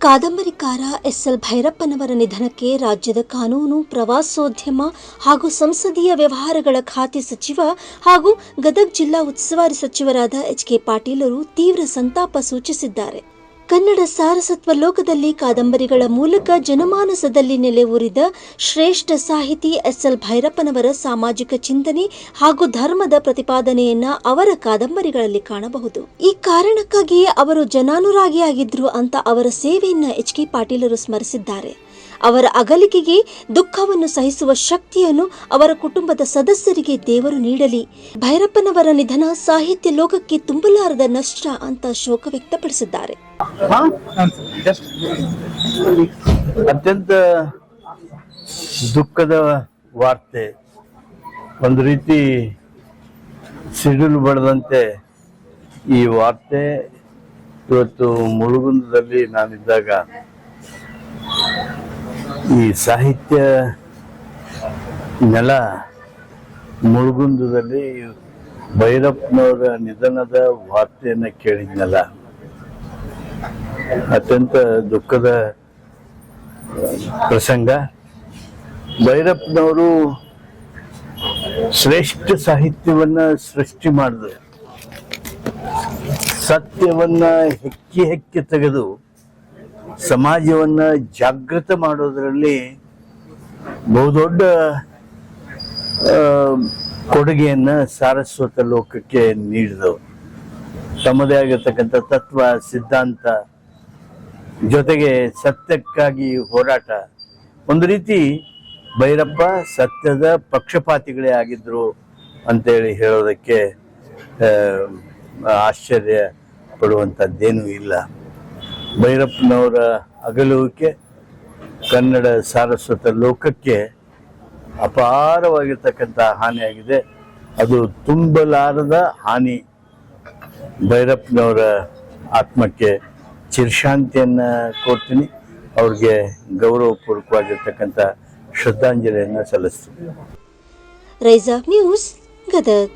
ಕಾದಂಬರಿಕಾರ SL ಭೈರಪ್ಪನವರ ನಿಧನಕ್ಕೆ ರಾಜ್ಯದ ಕಾನೂನು, ಪ್ರವಾಸೋದ್ಯಮ ಹಾಗೂ ಸಂಸದೀಯ ವ್ಯವಹಾರಗಳ ಖಾತೆ ಸಚಿವ ಹಾಗೂ ಗದಗ ಜಿಲ್ಲಾ ಉಸ್ತುವಾರಿ ಸಚಿವರಾದ ಎಚ್ ಕೆ ಪಾಟೀಲರು ತೀವ್ರ ಸಂತಾಪ ಸೂಚಿಸಿದ್ದಾರೆ. ಕನ್ನಡ ಸಾರಸತ್ವ ಲೋಕದಲ್ಲಿ ಕಾದಂಬರಿಗಳ ಮೂಲಕ ಜನಮಾನಸದಲ್ಲಿ ನೆಲೆ ನೆಲೆಯೂರಿದ ಶ್ರೇಷ್ಠ ಸಾಹಿತಿ ಎಸ್ಎಲ್ ಭೈರಪ್ಪನವರ ಸಾಮಾಜಿಕ ಚಿಂತನೆ ಹಾಗೂ ಧರ್ಮದ ಪ್ರತಿಪಾದನೆಯನ್ನ ಅವರ ಕಾದಂಬರಿಗಳಲ್ಲಿ ಕಾಣಬಹುದು. ಈ ಕಾರಣಕ್ಕಾಗಿಯೇ ಅವರು ಜನಾನುರಾಗಿಯಾಗಿದ್ರು ಅಂತ ಅವರ ಸೇವೆಯನ್ನ ಎಚ್ ಕೆ ಪಾಟೀಲರು ಸ್ಮರಿಸಿದ್ದಾರೆ. ಅವರ ಅಗಲಿಕೆಗೆ ದುಃಖವನ್ನು ಸಹಿಸುವ ಶಕ್ತಿಯನ್ನು ಅವರ ಕುಟುಂಬದ ಸದಸ್ಯರಿಗೆ ದೇವರು ನೀಡಲಿ. ಭೈರಪ್ಪನವರ ನಿಧನ ಸಾಹಿತ್ಯ ಲೋಕಕ್ಕೆ ತುಂಬಲಾರದ ನಷ್ಟ ಅಂತ ಶೋಕ ವ್ಯಕ್ತಪಡಿಸಿದ್ದಾರೆ. ಅತ್ಯಂತ ದುಃಖದ ವಾರ್ತೆ. ಒಂದು ರೀತಿ ಸಿಡಿಲು ಬಡದಂತೆ ಈ ವಾರ್ತೆ ಇವತ್ತು ಮುಳುಗುಂದದಲ್ಲಿ ನಾನಿದ್ದಾಗ ಈ ಸಾಹಿತ್ಯ ನೆಲ ಮುಳುಗುಂದದಲ್ಲಿ ಭೈರಪ್ಪನವರ ನಿಧನದ ವಾರ್ತೆಯನ್ನು ಕೇಳಿದ್ನಲ್ಲ. ಅತ್ಯಂತ ದುಃಖದ ಪ್ರಸಂಗ. ಭೈರಪ್ಪನವರು ಶ್ರೇಷ್ಠ ಸಾಹಿತ್ಯವನ್ನ ಸೃಷ್ಟಿ ಮಾಡಿದ್ರು. ಸತ್ಯವನ್ನ ಹೆಕ್ಕಿ ಹೆಕ್ಕಿ ತೆಗೆದು ಸಮಾಜವನ್ನ ಜಾಗೃತ ಮಾಡೋದರಲ್ಲಿ ಬಹುದೊಡ್ಡ ಕೊಡುಗೆಯನ್ನ ಸಾರಸ್ವತ ಲೋಕಕ್ಕೆ ನೀಡಿದವು. ತಮ್ಮದೇ ಆಗಿರ್ತಕ್ಕಂಥ ತತ್ವ, ಸಿದ್ಧಾಂತ ಜೊತೆಗೆ ಸತ್ಯಕ್ಕಾಗಿ ಹೋರಾಟ. ಒಂದು ರೀತಿ ಭೈರಪ್ಪ ಸತ್ಯದ ಪಕ್ಷಪಾತಿಗಳೇ ಆಗಿದ್ರು ಅಂತೇಳಿ ಹೇಳೋದಕ್ಕೆ ಆಶ್ಚರ್ಯ ಪಡುವಂಥದ್ದೇನೂ ಇಲ್ಲ. ಭೈರಪ್ಪನವರ ಅಗಲುವಿಕೆ ಕನ್ನಡ ಸಾರಸ್ವತ ಲೋಕಕ್ಕೆ ಅಪಾರವಾಗಿರ್ತಕ್ಕಂಥ ಹಾನಿಯಾಗಿದೆ. ಅದು ತುಂಬಲಾರದ ಹಾನಿ. ಭೈರಪ್ಪನವರ ಆತ್ಮಕ್ಕೆ ಚಿರಶಾಂತಿಯನ್ನು ಕೊಡ್ತೀನಿ. ಅವ್ರಿಗೆ ಗೌರವಪೂರ್ವಕವಾಗಿರ್ತಕ್ಕಂಥ ಶ್ರದ್ಧಾಂಜಲಿಯನ್ನು ಸಲ್ಲಿಸ್ತೀನಿ. Of news Gadag.